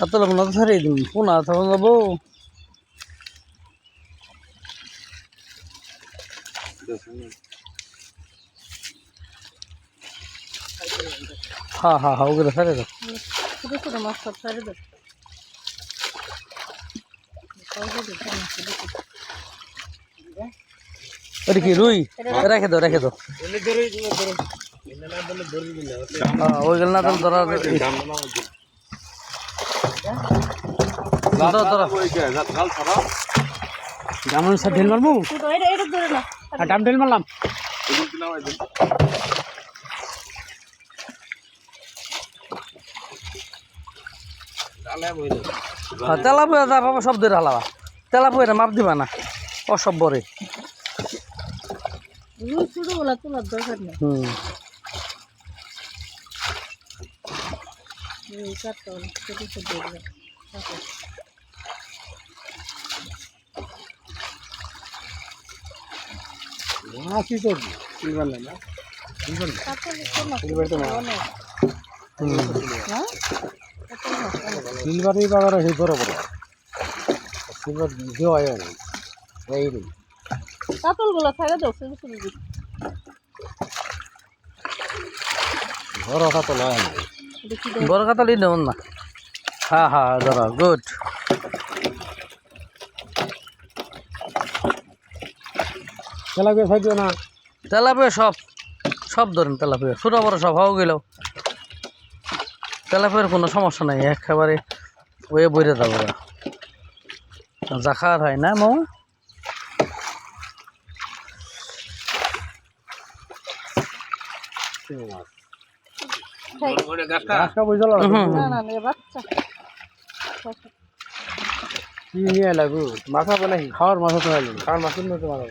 এত লোক না ধরে দিন পুনা তখন যাব হ্যাঁ হ্যাঁ হ্যাঁ ওগুলো ফেলে দাও। ছোট ছোট মাছ সব ছেড়ে দে ওটা কি রুই? রেখে দাও রেখে দাও। ওইগুলো না তাহলে যেমন সব ঢেল মারবো ছোট এটা এটা ধরে না আর ডাম ঢেল মারলাম তেলা পুয়া যা পাবো সব ধরে হালাবা তেলা পুয়া মাপ দিবা না অসভ্য রে রুই ছোটগুলা তোলার দরকার রুই হবে ছোট ছোট এগুলো। মাছই তো সিলভার না সিলভার হ্যাঁ? সিলভারই বাগার সেই বড় বড়? সিলভার দিও আয় না এই রে। কাতলগুলো ছেড়ে দাও ছোট ছোট দিক বড় কথা তো বড় কাতালি নেব না। হ্যাঁ হ্যাঁ ধরো গুড। খেলা গিয়ে না। তেলাপিয়া সব সব ধরেন তেলাপিয়া। ছোটো বড় সব হওয়া গেল। তেলাপিয়ার কোনো সমস্যা নাই একেবারে ওয়ে বইরে যাব জাখার হয় না মামা? নে বাচ্চা কি নিয়ে লাগু মাথা বলে খাওয়ার মাথা তো আইলো খাওয়ার মাছ তো মারা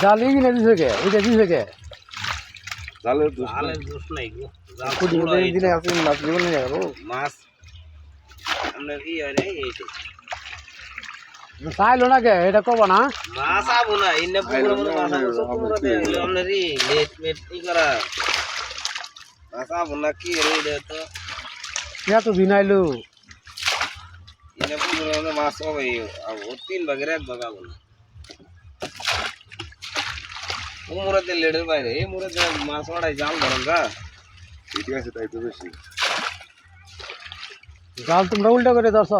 জালি কিনে দিছে কে? ওইটা দিছে কে? দিনে আছে মাছ জীবন নিয়ে যাব মাছ। কি হয় এইটা চাইলো না কে এটা কব না? মাছ আবো না ইন্না পুকুরে মনে মাছ আবো সব পুকুরে ই লেট মেট ই করা? মাছ আবো না কি রে এটা তো? ইয়া তো বিনাইলো। ইন্না পুকুরে মনে মাছ হবে আবো তিন ভাগের এক ভাগ আবো না। ও মুরাতে লেডের বাইরে এই মুরাতে মাছ মারাই জাল ধরেন গা। জাল তোমরা উল্টা করে ধরছ?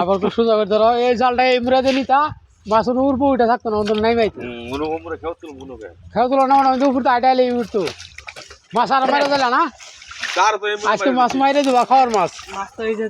আবার তো করে ধরো এই জালটা এই মুরাদে নিতা বাসন উপর উঠে থাকতো না অন্তর নাই মাইতো খেয়ে তুলো না মানে উপর তো আইটা এলে উঠতো। মাছ আর মারা দিলা না? আজকে মাছ মাইরে দেবা খাওয়ার মাছ। মাছ তো এই যে